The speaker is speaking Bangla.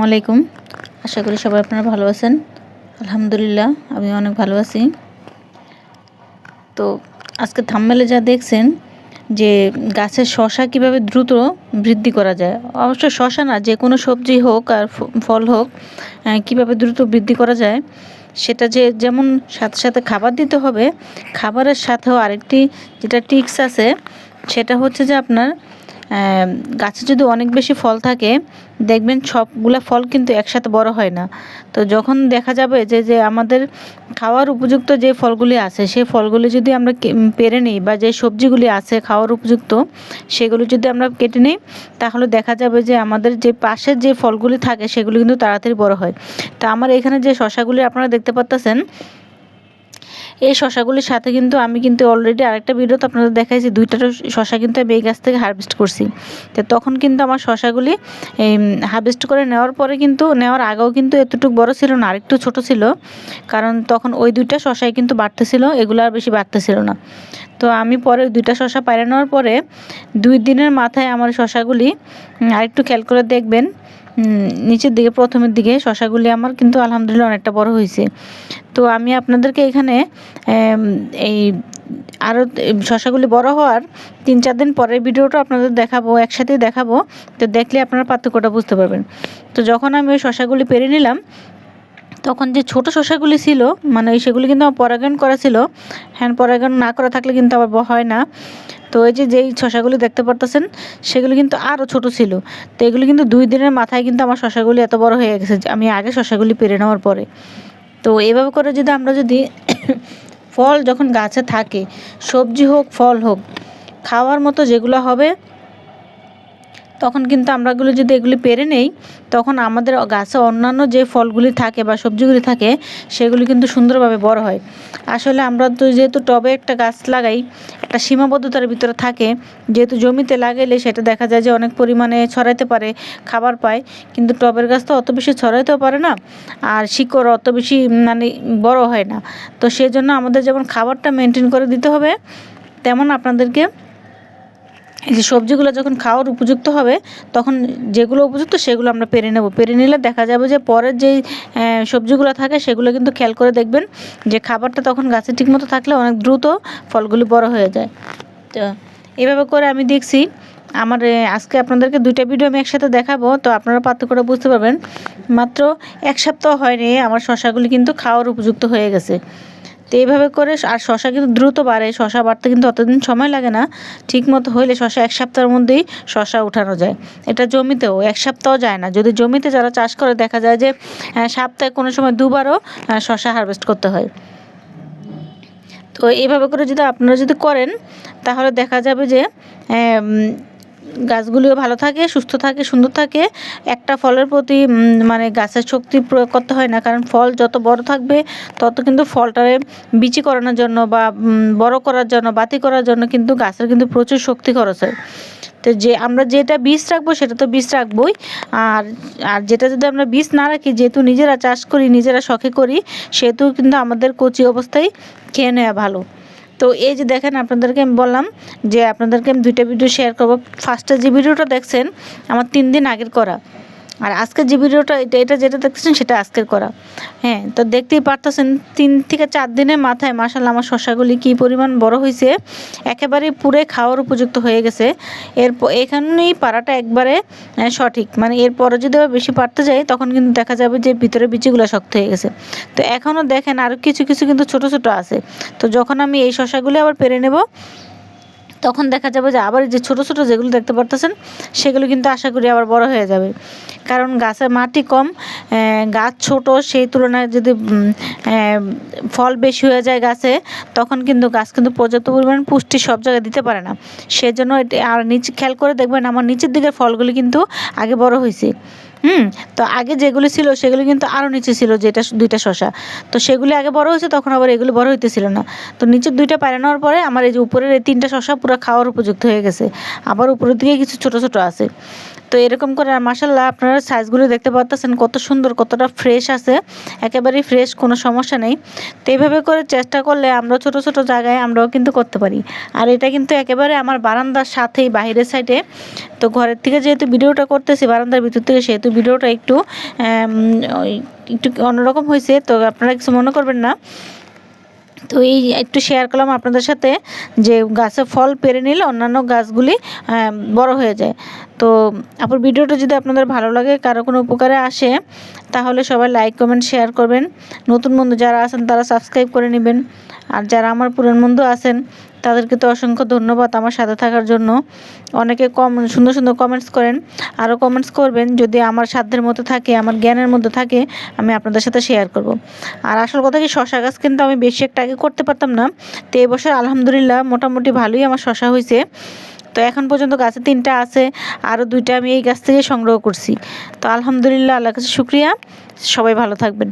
আসসালামু আলাইকুম। আশা করি সবাই আপনারা ভালো আছেন। আলহামদুলিল্লাহ, আমি অনেক ভালো আছি। তো আজকে থাম্মেলে যা দেখছেন, যে গাছের শশা কীভাবে দ্রুত বৃদ্ধি করা যায়, অবশ্য শশা না, যে কোনো সবজি হোক আর ফল হোক কীভাবে দ্রুত বৃদ্ধি করা যায়, সেটা যে যেমন সাথে সাথে খাবার দিতে হবে, খাবারের সাথেও আরেকটি যেটা টিক্স আছে, সেটা হচ্ছে যে আপনার গাছে যদি অনেক বেশি ফল থাকে, দেখবেন সবগুলা ফল কিন্তু একসাথে বড় হয় না। তো যখন দেখা যাবে যে যে আমাদের খাওয়ার উপযুক্ত যে ফলগুলি আছে সেই ফলগুলি যদি আমরা পেরে নিই বা যে সবজিগুলি আছে খাওয়ার উপযুক্ত, সেগুলো যদি আমরা কেটে নিই, তাহলে দেখা যাবে যে আমাদের যে পাশের যে ফলগুলি থাকে, সেগুলি কিন্তু তাড়াতাড়ি বড় হয়। তো আমার এখানে যে শশাগুলি আপনারা দেখতে পাচ্তেছেন এই শশাগুলির সাথে কিন্তু আমি কিন্তু অলরেডি আরেকটা ভিডিওতে আপনাদের দেখাইছি। দুইটা শশা কিন্তু আমি এই গাছ থেকে হারভেস্ট করছি। তো তখন কিন্তু আমার শশাগুলি হারভেস্ট করে নেওয়ার পরে কিন্তু, নেওয়ার আগেও কিন্তু এতটুকু বড় ছিল না, আরেকটু ছোট ছিল। কারণ তখন ওই দুইটা শশাই কিন্তু বাড়তেছিল, এগুলো আর বেশি বাড়তেছিল না। তো আমি পরে দুইটা শশা পাইরে নেওয়ার পরে, দুই দিনের মাথায় আমার শশাগুলি আরেকটু খেয়াল করে দেখবেন নিচের দিকে, প্রথমের দিকে শশাগুলি আমার কিন্তু আলহামদুলিল্লাহ অনেকটা বড় হয়েছে। তো আমি আপনাদেরকে এখানে এই আরও শশাগুলি বড় হওয়ার তিন চার দিন পরের ভিডিওটা আপনাদের দেখাবো, একসাথেই দেখাবো, তো দেখলে আপনারা পার্থক্যটা বুঝতে পারবেন। তো যখন আমি ওই শশাগুলি পেরে নিলাম, তখন যে ছোট শশাগুলি ছিল মানে সেগুলি কিন্তু আমার পরাগায়ন করা ছিল হ্যান্ড পরাগায়ন না করা থাকলে কিন্তু আবার হয় না। তো এই যে যেই শশাগুলি দেখতে পারতেছেন, সেগুলি কিন্তু আরও ছোট ছিল। তো এগুলি কিন্তু দুই দিনের মাথায় কিন্তু আমার শশাগুলি এত বড় হয়ে গেছে আমি আগে শশাগুলি পেরে নেওয়ার পরে। তো এভাবে করে যদি আমরা যদি ফল যখন গাছে থাকে, সবজি হোক, ফল হোক, খাওয়ার মতো যেগুলো হবে তখন কিন্তু আমরাগুলো যদি এগুলি পেরে নেই, তখন আমাদের গাছে অন্যান্য যে ফলগুলি থাকে বা সবজিগুলি থাকে, সেগুলি কিন্তু সুন্দরভাবে বড় হয়। আসলে আমরা তো যেহেতু টবে একটা গাছ লাগাই, একটা সীমাবদ্ধতার ভিতরে থাকে, যেহেতু জমিতে লাগাইলে সেটা দেখা যায় যে অনেক পরিমাণে ছড়াইতে পারে, খাবার পায়, কিন্তু টবের গাছ তো অত বেশি ছড়াইতেও পারে না, আর শিকড় অত বেশি মানে বড় হয় না। তো সেজন্য আমাদের যেমন খাবারটা মেনটেন করে দিতে হবে, তেমন আপনাদেরকে এই যে সবজিগুলো যখন খাওয়ার উপযুক্ত হবে, তখন যেগুলো উপযুক্ত সেগুলো আমরা পেরে নেব। পেরে নিলে দেখা যাবে যে পরের যেই সবজিগুলো থাকে সেগুলো কিন্তু খেয়াল করে দেখবেন যে খাবারটা তখন গাছে ঠিকমতো থাকলে অনেক দ্রুত ফলগুলি বড় হয়ে যায়। তো এভাবে করে আমি দেখছি। আমার আজকে আপনাদেরকে দুইটা ভিডিও আমি একসাথে দেখাবো, তো আপনারা পার্থক্যটা বুঝতে পারবেন। মাত্র এক সপ্তাহ হয়নি, আমার শশাগুলি কিন্তু খাওয়ার উপযুক্ত হয়ে গেছে। তো এইভাবে করে আর শশা কিন্তু দ্রুত বাড়ে। শশা বাড়তে কিন্তু অতদিন সময় লাগে না। ঠিক মতো হইলে শশা এক সপ্তাহের মধ্যেই শশা উঠানো যায়। এটা জমিতেও এক সপ্তাহ যায় না। যদি জমিতে যারা চাষ করে, দেখা যায় যে সপ্তাহে কোনো সময় দুবারও শশা হারভেস্ট করতে হয়। তো এইভাবে করে যদি আপনারা যদি করেন, তাহলে দেখা যাবে যে গাছগুলিও ভালো থাকে, সুস্থ থাকে, সুন্দর থাকে। একটা ফলের প্রতি মানে গাছের শক্তি প্রয়োগ করতে হয় না, কারণ ফল যত বড় থাকবে, তত কিন্তু ফলটারে বিচি করানোর জন্য বা বড় করার জন্য, বাতি করার জন্য কিন্তু গাছের কিন্তু প্রচুর শক্তি খরচ হয়। তো যে, আমরা যেটা বীজ রাখব, সেটা তো বীজ রাখবোই। আর আর যেটা যদি আমরা বীজ না রাখি, যেহেতু নিজেরা চাষ করি, নিজেরা শখে করি, সেহেতু কিন্তু আমাদের কচি অবস্থায় খেয়ে নেওয়া ভালো। তো এই যে দেখেন আপনাদেরকে আমি বললাম যে আপনাদেরকে আমি দুইটা ভিডিও শেয়ার করব। ফার্স্টে যে ভিডিওটা দেখছেন, আমার তিন দিন আগের করা। আর আজকের যে ভিডিওটা, এটা এটা যেটা দেখতেছেন, সেটা আজকের করা। হ্যাঁ তো দেখতেই পারতেছেন, তিন থেকে চার দিনের মাথায় মাসাল আমার শশাগুলি কী পরিমাণ বড় হয়েছে, একেবারে পুরে খাওয়ার উপযুক্ত হয়ে গেছে। এর এখানেই পাড়াটা একবারে সঠিক। মানে এরপরে যদি আবার বেশি পারতে যাই, তখন কিন্তু দেখা যাবে যে ভিতরে বিচিগুলো শক্ত হয়ে গেছে। তো এখনও দেখেন, আরও কিছু কিছু কিন্তু ছোট ছোট আছে। তো যখন আমি এই শশাগুলি আবার পেরে নেব তখন দেখা যাবে যে আবার যে ছোট ছোট যেগুলো দেখতে পারতেছেন, সেগুলো কিন্তু আশা করি আবার বড় হয়ে যাবে। কারণ গাছের মাটি কম গাছ ছোট, সেই তুলনায় যদি ফল বেশি হয়ে যায় গাছে, তখন কিন্তু গাছ কিন্তু পর্যাপ্ত পরিমাণ পুষ্টি সব জায়গায় দিতে পারে না। সেজন্য আর নিচে, খেয়াল করে দেখবেন আমার নিচের দিকের ফলগুলি কিন্তু আগে বড় হয়েছে। হুম, তো আগে যেগুলি ছিল সেগুলি কিন্তু আরও নিচে ছিল, যেটা দুইটা শশা তো সেগুলি আগে বড় হয়েছে, তখন আবার এগুলো বড় হইতেছিল না। তো নিচের দুইটা পায়রা নেওয়ার পরে আমার এই যে উপরের এই তিনটা শশা পুরো খাওয়ার উপযুক্ত হয়ে গেছে। আবার উপরের দিকে কিছু ছোট ছোট আছে। তো এরকম করে আর মাসাল্লাহ আপনারা সাইজগুলো দেখতে পাচ্ছেন কত সুন্দর, কতটা ফ্রেশ আছে। একেবারেই ফ্রেশ কোনো সমস্যা নেই। তো এইভাবে করে চেষ্টা করলে আমরা ছোট ছোট জায়গায় আমরাও কিন্তু করতে পারি। আর এটা কিন্তু একেবারে আমার বারান্দার সাথেই বাইরের সাইডে তো ঘরের থেকে যেহেতু ভিডিওটা করতেছি, বারান্দার ভিতর থেকে সেহেতু ভিডিওটা একটু একটু অন্যরকম হয়েছে তো আপনারা কিছু মনে করবেন না। তো এই একটু শেয়ার করলাম আপনাদের সাথে যে গাছে ফল পেরে নিলে অন্যান্য গাছগুলি বড় হয়ে যায়। তো আপুর ভিডিওটা যদি আপনাদের ভালো লাগে, কারও কোনো উপকারে আসে, তাহলে সবাই লাইক কমেন্ট শেয়ার করবেন। নতুন বন্ধু যারা আছেন, তারা সাবস্ক্রাইব করে নেবেন। আর যারা আমার পুরান বন্ধু আছেন তাদেরকে তো অসংখ্য ধন্যবাদ আমার সাথে থাকার জন্য। অনেকে কম সুন্দর সুন্দর কমেন্টস করেন আরও কমেন্টস করবেন। যদি আমার সাধ্যের মধ্যে থাকে, আমার জ্ঞানের মধ্যে থাকে, আমি আপনাদের সাথে শেয়ার করব। আর আসল কথা কি, শশা গাছ কিন্তু আমি বেশি একটা আগে করতে পারতাম না। তো এবছর আলহামদুলিল্লাহ মোটামুটি ভালোই আমার শশা হয়েছে। তো এখন পর্যন্ত গাছে তিনটা আছে আরও দুইটা আমি এই গাছ থেকে সংগ্রহ করছি। তো আলহামদুলিল্লাহ আল্লাহ কাছে শুক্রিয়া। সবাই ভালো থাকবেন।